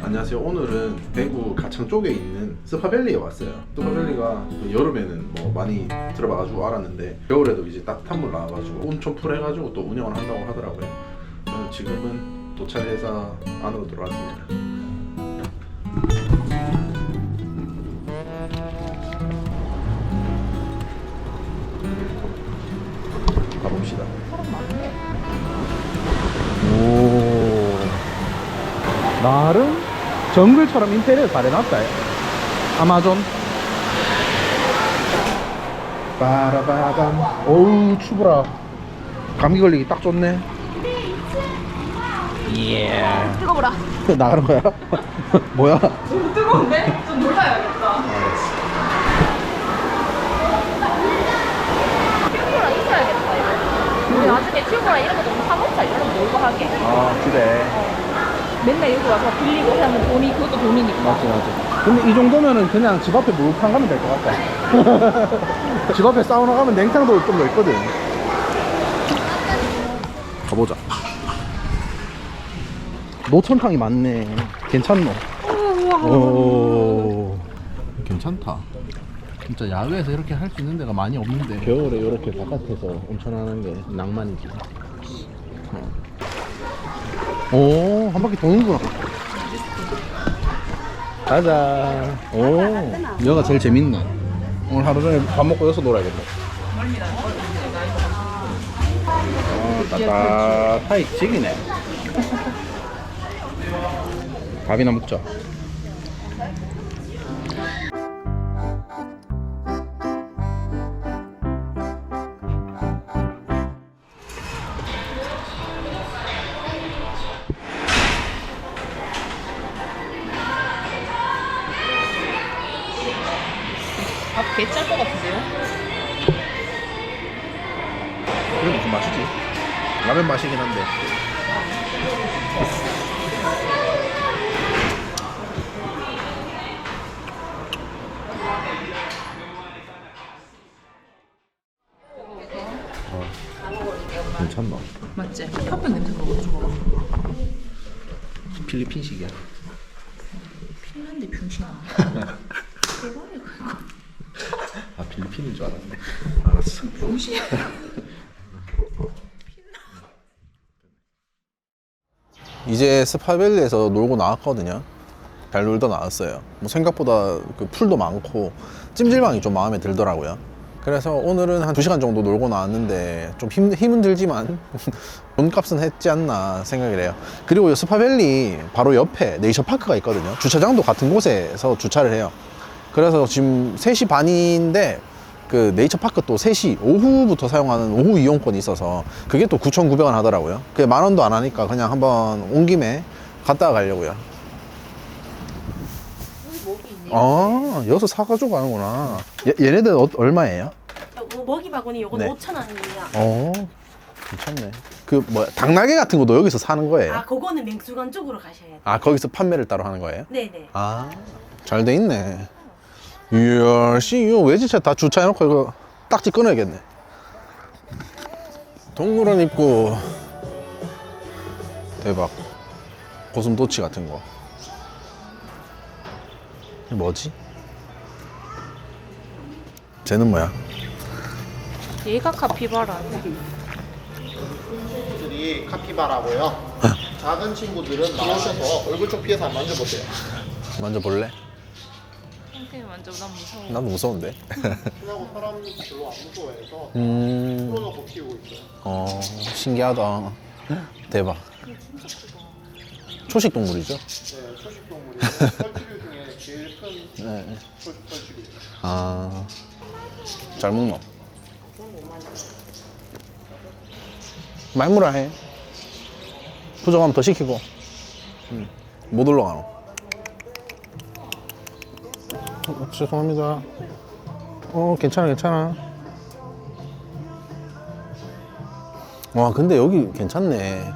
안녕하세요. 오늘은 대구 가창 쪽에 있는 스파밸리에 왔어요. 스파밸리가 그 여름에는 뭐 많이 들어봐가지고 알았는데 겨울에도 이제 따뜻한 물 나와가지고 온천풀 해가지고 또 운영을 한다고 하더라고요. 지금은 도착해서 안으로 들어왔습니다. 가봅시다. 오. 나름 정글처럼 인테리어 잘 해놨다. 아마존. 빠라바밤. 어우, 추브라. 감기 걸리기 딱 좋네. 예. 뜨거워라. 나가는 거야? 뭐야? 너무 뜨거운데? 좀 놀라야겠다. 튜브라 있어야겠다, 이거. 우리 나중에 튜브라 이런 거 좀 사먹자, 이런 거 놀고 하게. 아, 그래. 맨날 여기 와서 빌리고 하면 돈이, 그것도 돈이니까. 맞지, 맞지. 근데 이 정도면은 그냥 집 앞에 목욕탕 가면 될 것 같다. 집 앞에 사우나 가면 냉탕도 좀 넓거든. 가보자. 노천탕이 많네. 괜찮노? 오. 괜찮다. 진짜 야외에서 이렇게 할 수 있는 데가 많이 없는데. 겨울에 이렇게 바깥에서 온천 하는 게 낭만이지. 어. 오, 한 바퀴 도는구나. 가자. 오, 여가 제일 재밌네. 오늘 하루 종일 밥 먹고 여기서 놀아야겠다. 어, 따뜻하게 지기네. 밥이나 먹자. 아, 개짤 것 같은데요? 그래도 좀 맛있지. 라면 맛이긴 한데. 괜찮나? 맞지? 혀편 냄새가 너무 좋아. 필리핀식이야. 핀란드 병신아. 필리핀인 줄 알았네. 알았어. 병신아. 이제 스파밸리에서 놀고 나왔거든요. 잘 놀다 나왔어요. 뭐 생각보다 그 풀도 많고 찜질방이 좀 마음에 들더라고요. 그래서 오늘은 한 2시간 정도 놀고 나왔는데 좀 힘, 힘은 들지만 돈값은 했지 않나 생각을 해요. 그리고 이 스파밸리 바로 옆에 네이처파크가 있거든요. 주차장도 같은 곳에서 주차를 해요. 그래서 지금 3시 반인데 그 네이처파크 또 3시 오후부터 사용하는 오후 이용권이 있어서 그게 또 9,900원 하더라고요. 그게 만 원도 안 하니까 그냥 한번 온 김에 갔다 가려고요. 아, 여기서 사가지고 가는구나. 얘, 얘네들 어- 얼마예요? 요거 먹이 바구니 요거 네. 5천 원이에요. 어, 괜찮네. 그뭐 닭날개 같은 것도 여기서 사는 거예요? 아 그거는 맹수관 쪽으로 가셔야 돼요. 아, 거기서 판매를 따로 하는 거예요? 네네. 아, 잘 돼 있네. 이야, 씨, 이거 외지차 다 주차해놓고 이거 딱지 끊어야겠네. 동물원 입구. 대박. 고슴도치 같은 거. 뭐지? 쟤는 뭐야? 얘가 카피바라. 친구들이 카피바라고요. 작은 친구들은 나오셔서 얼굴 쪽 피해서 한번 만져보세요. 만져볼래? 선생님 완전 난 무서워. 나도 무서운데. 그리고 사람 별로 안 무서워해서 음, 풀어놓고 키우고 있어요. 어, 신기하다. 대박. 초식 동물이죠? 네, 초식동물이고 설치류 중에 제일 큰 네. 초식 설치류. 아, 잘 먹노? 말무라 해. 부족하면 더 시키고. 응. 못 올라가노. 어, 죄송합니다. 어, 괜찮아, 괜찮아. 와, 근데 여기 괜찮네.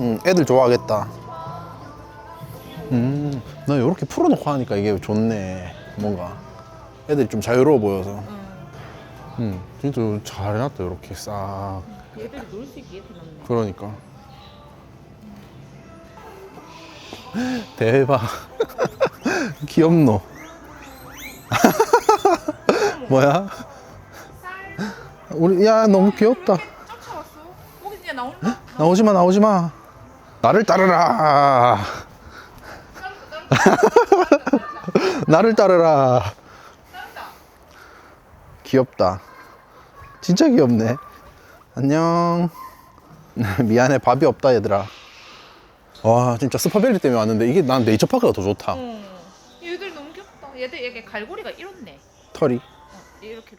응, 애들 좋아하겠다. 음, 나 이렇게 풀어놓고 하니까 이게 좋네. 뭔가 애들이 좀 자유로워 보여서. 음, 진짜 잘 해놨다 이렇게 싹. 얘들이 놀 수 있게 해놨네. 그러니까. 대박. 귀엽노. 뭐야? 우리 야 너무 귀엽다. 쫓아왔어. 거기 진짜 나온다. 나오지 마, 나오지 마. 나를 따르라. 나를 따르라. 귀엽다. 진짜 귀엽네. 안녕. 미안해, 밥이 없다, 얘들아. 와, 진짜 스파벨리 때문에 왔는데 이게 난 네이처파크가 더 좋다. 응. 얘들 얘게 갈고리가 이렇네. 털이. 이렇게.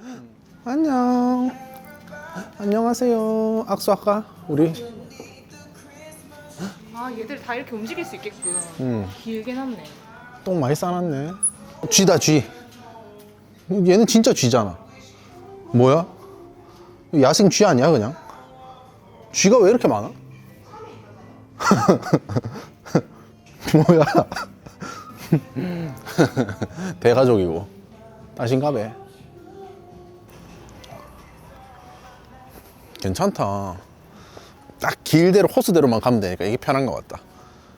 안녕. 안녕하세요. 악수할까? 우리? 아 얘들 다 이렇게 움직일 수 있게끔 응. 길게 놨네. 똥 많이 싸놨네. 쥐다, 쥐. 얘는 진짜 쥐잖아. 뭐야? 야생 쥐 아니야, 그냥? 쥐가 왜 이렇게 많아? 뭐야? 대가족이고. 따신가배. 괜찮다. 딱 길대로 코스대로만 가면 되니까 이게 편한 것 같다.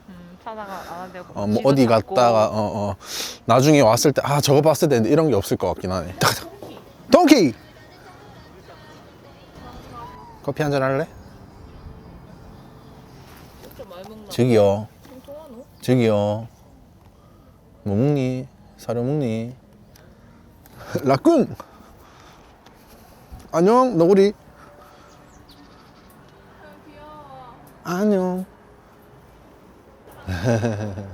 음, 찾아가 안 되고. 어, 뭐 어디 갔다가 어, 어. 나중에 왔을 때 아 저거 봤을 때 이런 게 없을 것 같긴 하네. 동키. 커피 한 잔 할래? 저기요. 저기요. 뭐 먹니? 사료 먹니? 라꿍. 안녕 너구리. 안녕.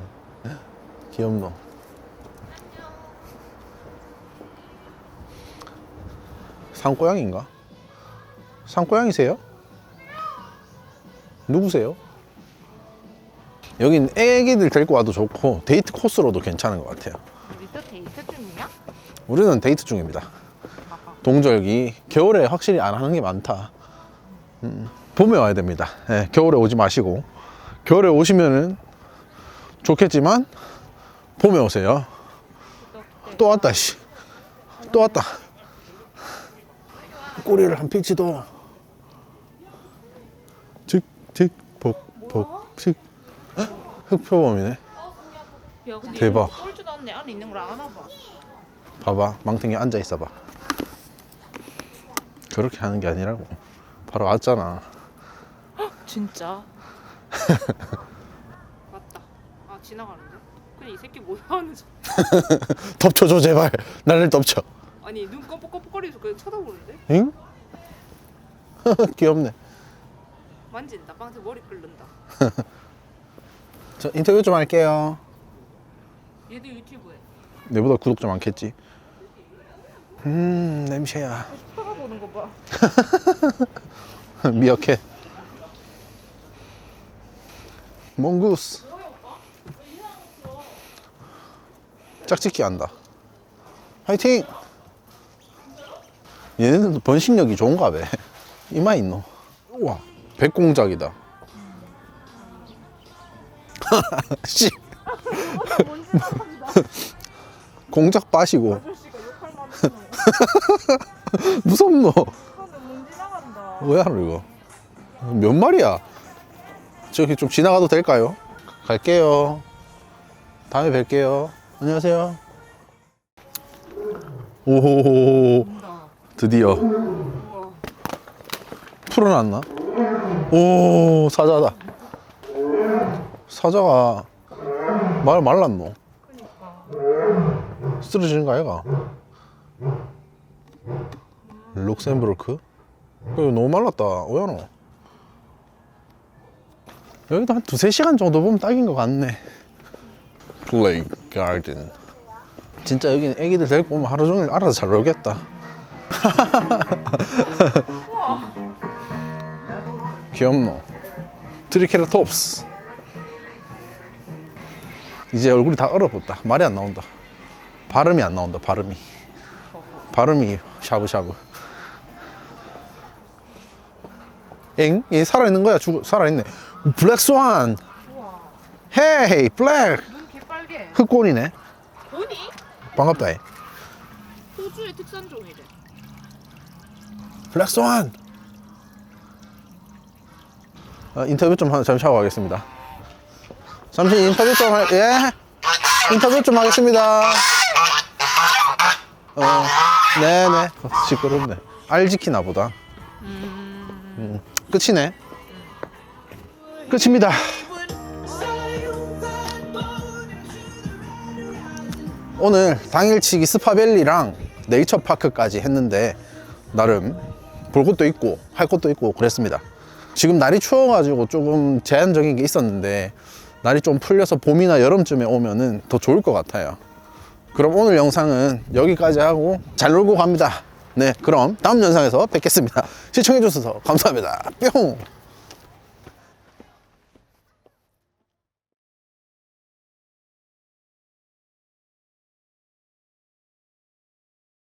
귀엽노. 산고양인가? 산고양이세요? 누구세요? 여긴 애기들 데리고 와도 좋고 데이트 코스로도 괜찮은 것 같아요. 우리도 데이트 중이야? 우리는 데이트 중입니다. 동절기 겨울에 확실히 안 하는 게 많다. 음, 봄에 와야 됩니다. 예, 겨울에 오지 마시고 겨울에 오시면은 좋겠지만 봄에 오세요. 또 왔다 씨. 또 왔다. 꼬리를 한 픽지도. 즉즉복복식 흑표범이네. 야 근데 대박. 꼴지도 않네. 안에 있는 걸안 하나 봐. 봐봐 망탱이 앉아 있어봐 그렇게 하는 게 아니라고 바로 왔잖아 진짜? 맞다. 아 지나가는데? 근데 이 새끼 뭐야 하는 저... 덮쳐줘 제발 나를 덮쳐 아니 눈 껌뻑껌뻑거리면서 그냥 쳐다보는데? 응? 귀엽네 만진다. 빵새 머리 끓는다. 저 인터뷰 좀 할게요. 얘도 유튜브에. 내보다 구독자 많겠지. 음 냄새야. 쳐다보는 거 봐. 미어캣 몽구스. 짝짓기 한다. 화이팅! 얘네들도 번식력이 좋은가 봐. 이마 있노. 우와 백공작이다 씨. 공작 빠시고. 무섭노. 뭐야 이거? 몇 마리야? 저기 좀 지나가도 될까요? 갈게요. 다음에 뵐게요. 안녕하세요. 오호호호. 드디어. 풀어놨나? 오 사자다 사자가 말 말랐노 쓰러지는 거 아이가? 룩셈부르크? 이거 너무 말랐다. 왜노? 여기도 한 두세 시간 정도 보면 딱인 것 같네. 플레이 가든. 진짜 여기 는 애기들 데리고 오면 하루 종일 알아서 잘 놀겠다. 귀엽노. 트리케라톱스. 이제 얼굴이 다 얼어붙다. 말이 안 나온다. 발음이 안 나온다. 발음이. 발음이 샤브샤브. 엥? 얘 살아있는 거야? 죽 살아있네. 블랙 스완. 헤이, 블랙. 눈 개빨개. 흑곤이네. 보니? 반갑다. 해. 호주의 특산 종이래. 블랙 스완. 어, 인터뷰 좀 하- 잠시 하고 가겠습니다. 잠시 인터뷰 좀 할, 예? 인터뷰 좀 하겠습니다. 어, 네네. 어, 시끄럽네. 알 지키나 보다. 음, 끝이네. 끝입니다. 오늘 당일치기 스파밸리랑 네이처파크까지 했는데 나름 볼 것도 있고 할 것도 있고 그랬습니다. 지금 날이 추워가지고 조금 제한적인 게 있었는데 날이 좀 풀려서 봄이나 여름쯤에 오면은 더 좋을 것 같아요. 그럼 오늘 영상은 여기까지 하고 잘 놀고 갑니다. 네, 그럼 다음 영상에서 뵙겠습니다. 시청해주셔서 감사합니다. 뿅!